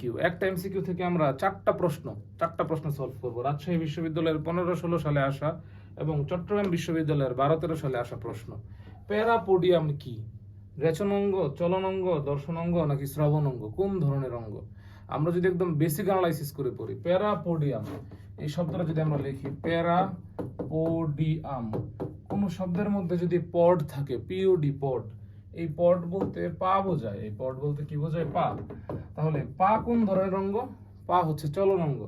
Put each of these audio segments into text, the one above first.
Q একটা MCQ থেকে আমরা চারটা প্রশ্ন চারটা প্রশ্ন সলভ করব। রাজশাহী বিশ্ববিদ্যালয়ের পনেরো ষোলো সালে আসা এবং চট্টগ্রাম বিশ্ববিদ্যালয়ের বারো তেরো সালে আসা প্রশ্ন। প্যারাপোডিয়াম কি? রেচনাঙ্গ চলনাঙ্গ দর্শনাঙ্গ নাকি শ্রবণাঙ্গ কোন ধরনের অঙ্গ? আমরা যদি একদম বেসিক অ্যানালাইসিস করে পড়ি প্যারাপোডিয়াম এই শব্দটা যদি আমরা লিখি প্যারাপোডিয়াম কোন শব্দের মধ্যে যদি পড থাকে পিওডি পড এই পট বলতে পা বোঝায়, এই পট বলতে কি বোঝায়? পা। তাহলে পা কোন ধরনের অঙ্গ? পা হচ্ছে চলন অঙ্গ।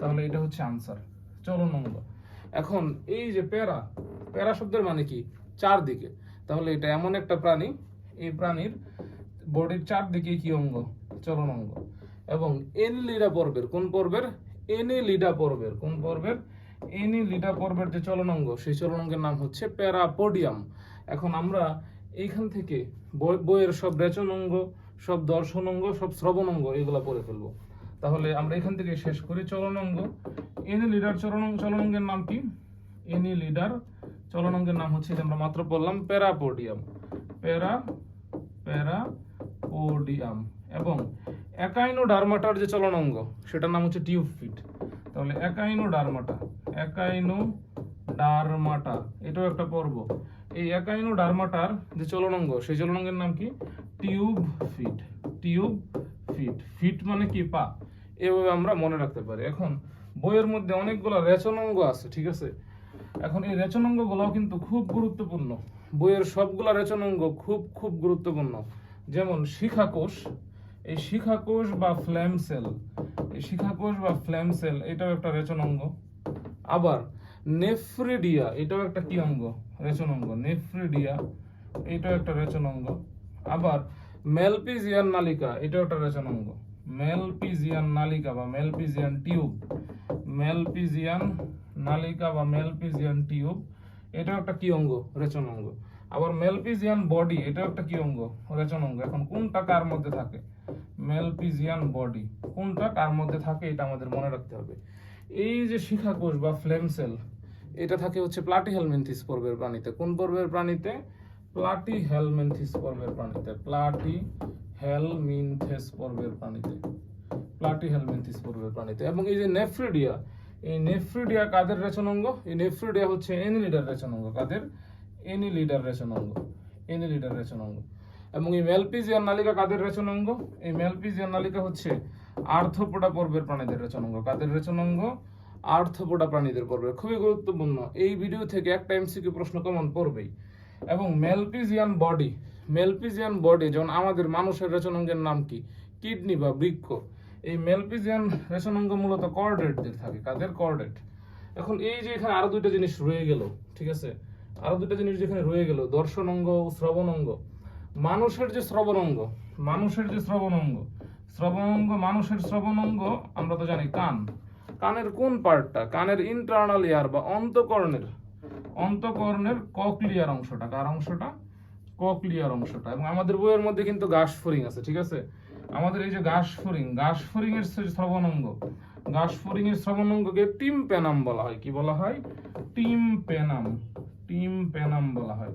তাহলে এটা হচ্ছে আনসার চলন অঙ্গ। এখন এই যে প্যারা প্যারা শব্দের মানে কি? চারদিকে। তাহলে এটা এমন একটা প্রাণী, এই প্রাণীর বডির চারদিকে কি অঙ্গ? চলন অঙ্গ। এবং এন লিডা পর্বের, কোন পর্বের? এনি লিডা পর্বের। কোন পর্বের? এনি লিডা পর্বের যে চলন অঙ্গ, সেই চলন অঙ্গের নাম হচ্ছে প্যারাপোডিয়াম। এখন আমরা এইখান থেকে বই- বইয়ের সব রেচনাঙ্গ সব দর্শন অঙ্গ, সব শ্রবণ অঙ্গ এগুলা পড়ে ফেলব। তাহলে আমরা এখান থেকে শেষ করি চলনাঙ্গ এনি লিডার চলন চলনাঙ্গের নাম কি? এনি লিডার চলনাঙ্গের নাম হচ্ছে আমরা মাত্র পড়লাম, প্যারাপোডিয়াম। প্যারা, প্যারাপোডিয়াম। এবং একাইনো ডারমাটার যে চলনাঙ্গ সেটার নাম হচ্ছে টিউব ফিট তাহলে একাইনো ডারমাটা একাইনো ডারমাটা এটাও একটা পর্ব। এই একাইনো ডারমাটার যে চলনাঙ্গ, সেই চলনাঙ্গের নাম কি? Tube feet. Tube feet. Feet মানে কি? পা। এভাবে আমরা মনে রাখতে পারি। এখন বইয়ের মধ্যে অনেকগুলো রেচনাঙ্গ আছে, ঠিক আছে? এখন এই রেচনাঙ্গগুলোও কিন্তু খুব গুরুত্বপূর্ণ। বইয়ের সবগুলা রেচনাঙ্গ খুব খুব গুরুত্বপূর্ণ। যেমন শিখাকোষ। এই শিখাকোষ বা ফ্ল্যাম সেল। এই শিখাকোষ বা ফ্ল্যাম সেল, এটাও একটা রেচনাঙ্গ। আবার নেফ্রিডিয়া, এটাও একটা কি অঙ্গ? রেচন অঙ্গ। নেফ্রিডিয়া, এটাও একটা রেচন অঙ্গ। আবার মেলপিজিয়ান নালিকা, এটাও একটা রেচন অঙ্গ। মেলপিজিয়ান নালিকা বা মেলপিজিয়ান টিউব। মেলপিজিয়ান নালিকা বা মেলপিজিয়ান টিউব, এটাও একটা কি অঙ্গ? রেচন অঙ্গ। আবার মেলপিজিয়ান বডি, এটাও একটা কি অঙ্গ? রেচন অঙ্গ। এখন কোনটা কার মধ্যে থাকে? Malpighian body. কোনটা কার মধ্যে থাকে, এটা আমাদের মনে রাখতে হবে। এই যে শিখাকোষ বা ফ্লেম সেল এটা থাকে হচ্ছে প্লাটি হেলমেন্থিস পর্বের প্রাণীতে। কোন পর্বের প্রাণীতে? প্লাটি হেলমেন্থিস পর্বের প্রাণীতে। প্লাটি হেলমিনথেস পর্বের প্রাণীতে। প্লাটি হেলমেন্থিস পর্বের প্রাণীতে। এবং এই যে নেফ্রিডিয়া, এই নেফ্রিডিয়া কাদের রেচনাঙ্গ? এই নেফ্রিডিয়া হচ্ছে এনি লিডার রেচনাঙ্গ। কাদের? এনি লিডার রেচনাঙ্গ। এনি লিডার রেচনাঙ্গ। এবং এই মেলপিজিয়ান নালিকা কাদের রেচনাঙ্গ? এই মেলপিজিয়ান নালিকা হচ্ছে আর্থপোডা পর্বের প্রাণীদের রেচনাঙ্গ। কাদের রেচনাঙ্গ? আর্থপোডা প্রাণীদের পর্বের খুবই গুরুত্বপূর্ণ। এই ভিডিও থেকে একটা এমসিকিউ প্রশ্ন কমন পড়বেই। এবং মেলপিজিয়ান বডি মেলপিজিয়ান বডি যেমন আমাদের মানুষের রেচনাঙ্গের নাম কি? কিডনি বা বৃক্ষ। এই মেলপিজিয়ান রেচনাঙ্গ মূলত কর্ডেটদের থাকে, কাদের কর্ডেট এখন এই যে এখানে আরও দুইটা জিনিস রয়ে গেল, ঠিক আছে? আরও দুইটা জিনিস যেখানে রয়ে গেল দর্শন অঙ্গ ও শ্রবণ অঙ্গ মানুষের যে শ্রবণ অঙ্গ মানুষের যে শ্রবণ অঙ্গ শ্রবণ অঙ্গ মানুষের শ্রবণ অঙ্গ আমরা তো জানি কান। কানের কোন পার্টটা? কানের ইন্টারনাল ইয়ার বা অন্তকর্ণের অন্তকর্ণের ককলিয়ার অংশটা। কার অংশটা? ককলিয়ার অংশটা। এবং আমাদের বইয়ের মধ্যে কিন্তু গাস ফরিং আছে, ঠিক আছে? আমাদের এই যে গাস ফরিং গাস ফরিং এর যে শ্রবণ অঙ্গ গাস ফরিং এর শ্রবণ অঙ্গকে টিম পেনাম বলা হয়। কি বলা হয়? টিম পেনাম টিম পেনাম বলা হয়।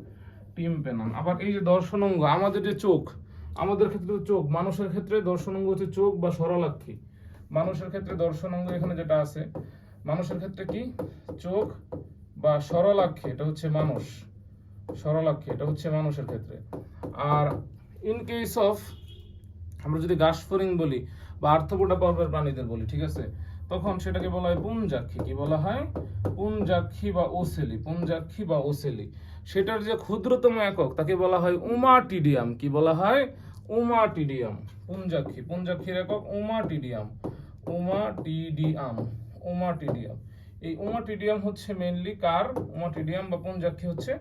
টিম পেনাম আবার এই যে দর্শন অঙ্গ আমাদের যে চোখ, আমাদের ক্ষেত্রে চোখ, মানুষের ক্ষেত্রে দর্শন অঙ্গ হচ্ছে চোখ বা সরলাক্ষী মানুষের ক্ষেত্রে দর্শন অঙ্গ এখানে যেটা আছে, মানুষের ক্ষেত্রে কি? চোখ বা সরলাক্ষী, এটা হচ্ছে মানুষ। সরলাক্ষী, এটা হচ্ছে মানুষের ক্ষেত্রে। আর ইন কেস অফ আমরা যদি গাসফরিং বলি বা আর্থপোটা পর্বের প্রাণীদের বলি, ঠিক আছে? তখন সেটাকে বলা হয় পুঞ্জাক্ষী। কি বলা হয়? পুঞ্জাক্ষী বা ওসেলি, পুঞ্জাক্ষী বা ওসেলি। সেটার যে ক্ষুদ্রতম একক, তাকে বলা হয় উমাটিডিয়াম। কি বলা হয়? উমাটিডিয়াম, পুঞ্জাক্ষী। পুঞ্জাক্ষীর একক উমাটিডিয়াম। উমাটিডিয়াম উমাটিডিয়াম এই উমাটিডিয়াম হচ্ছে মেইনলি কার? উমাটিডিয়াম বা হচ্ছে?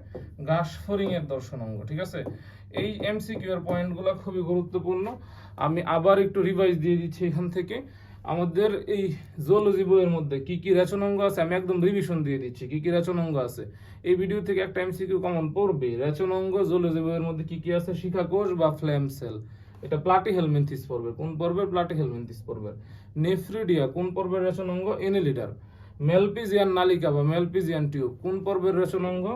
গাসফরিং এর দর্শন অঙ্গ, ঠিক আছে? এই এমসিকিউ এর পয়েন্টগুলো খুবই গুরুত্বপূর্ণ। আমি আবার একটু রিভাইজ দিয়ে দিচ্ছি এখান থেকে। আমাদের এই জুওলজি বইয়ের মধ্যে কি কি রেচনাঙ্গ আছে? আমি একদম রিভিশন দিয়ে দিচ্ছি, কি কি রেচনাঙ্গ আছে? এই ভিডিও থেকে একটা এমসিকিউ কমন পড়বে। রেচনাঙ্গ জুওলজি বইয়ের মধ্যে কি কি আছে? শিখাকোষ বা ফ্ল্যাম সেল এটা প্লাটি হেলমেন্থিস পর্বের কোন পর্বের? প্লাটি হেলমেন্থিস পর্বের। নেফ্রিডিয়া, কোন পর্বের রেচনাঙ্গ এনিলিডার। মেলপিজিয়ান নালিকা বা মেলপিজিয়ান টিউব, কোন পর্বের রেশন অঙ্গ?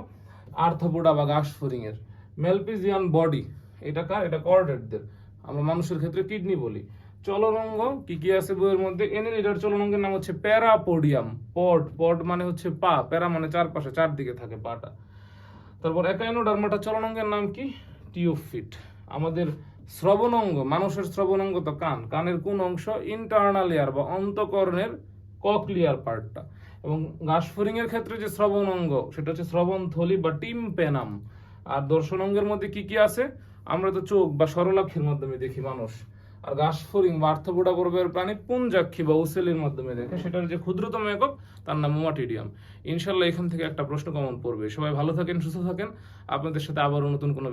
আর্থপোডা বা গাসফরিং এর মেলপিজিয়ান বডি, এটা কার? এটা কর্ডেটদের। আমরা মানুষের ক্ষেত্রে কিডনি বলি। চলনঙ্গ কি কি আছে বইয়ের মধ্যে? এনিলিডার চলনঙ্গের নাম হচ্ছে প্যারাপোডিয়াম। পড পড মানে হচ্ছে পা। প্যারা মানে চারপাশে, চারদিকে থাকে পাটা। তারপর একাইনোডার্মাটা চলনঙ্গের নাম কি? টিওফিট। আমাদের শ্রবণঙ্গ, মানুষের শ্রবণঙ্গ তো কান। কানের কোন অংশ ইন্টারনাল ইয়ার বা অন্তকর্ণের ককলিয়ার পার্টটা এবং ঘাসফড়িং এর ক্ষেত্রে যে শ্রবণ অঙ্গ সেটা হচ্ছে শ্রবণ থলি বা টিম্পেনাম। আর দর্শন অঙ্গের মধ্যে কি কি আছে? আমরা তো চোখ বা সরলাক্ষের মাধ্যমে দেখি মানুষ। আর ঘাসফড়িং বা আর্থপোডা পর্বের প্রাণী পুঞ্জাক্ষী বা উসেলির মাধ্যমে দেখে। সেটার যে ক্ষুদ্রতম একক, তার নাম মোমাটিডিয়াম। ইনশাল্লাহ এখান থেকে একটা প্রশ্ন কমন পড়বে। সবাই ভালো থাকেন, সুস্থ থাকেন। আপনাদের সাথে আবারও নতুন কোনো